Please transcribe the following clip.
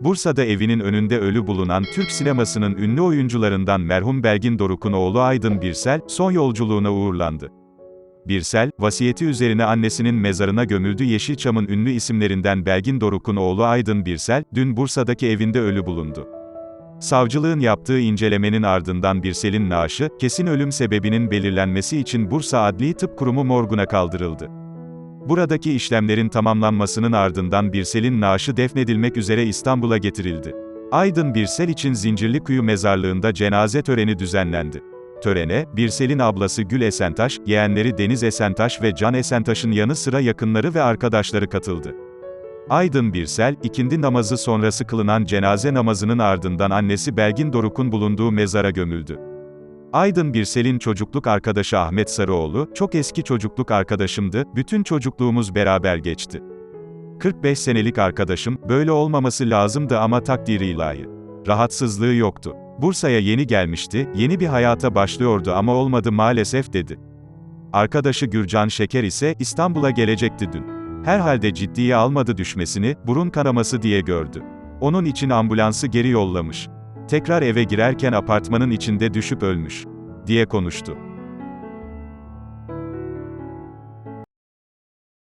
Bursa'da evinin önünde ölü bulunan Türk sinemasının ünlü oyuncularından merhum Belgin Doruk'un oğlu Aydın Birsel, son yolculuğuna uğurlandı. Birsel, vasiyeti üzerine annesinin mezarına gömüldü Yeşilçam'ın ünlü isimlerinden Belgin Doruk'un oğlu Aydın Birsel, dün Bursa'daki evinde ölü bulundu. Savcılığın yaptığı incelemenin ardından Birsel'in naaşı, kesin ölüm sebebinin belirlenmesi için Bursa Adli Tıp Kurumu morguna kaldırıldı. Buradaki işlemlerin tamamlanmasının ardından Birsel'in naaşı defnedilmek üzere İstanbul'a getirildi. Aydın Birsel için Zincirlikuyu mezarlığında cenaze töreni düzenlendi. Törene, Birsel'in ablası Gül Esentaş, yeğenleri Deniz Esentaş ve Can Esentaş'ın yanı sıra yakınları ve arkadaşları katıldı. Aydın Birsel, ikindi namazı sonrası kılınan cenaze namazının ardından annesi Belgin Doruk'un bulunduğu mezara gömüldü. Aydın Birsel'in çocukluk arkadaşı Ahmet Sarıoğlu, çok eski çocukluk arkadaşımdı, bütün çocukluğumuz beraber geçti. 45 senelik arkadaşım, böyle olmaması lazımdı ama takdiri ilahi. Rahatsızlığı yoktu. Bursa'ya yeni gelmişti, yeni bir hayata başlıyordu ama olmadı maalesef dedi. Arkadaşı Gürcan Şeker ise, İstanbul'a gelecekti dün. Herhalde ciddiye almadı düşmesini, burun kanaması diye gördü. Onun için ambulansı geri yollamış. Tekrar eve girerken apartmanın içinde düşüp ölmüş. diye konuştu.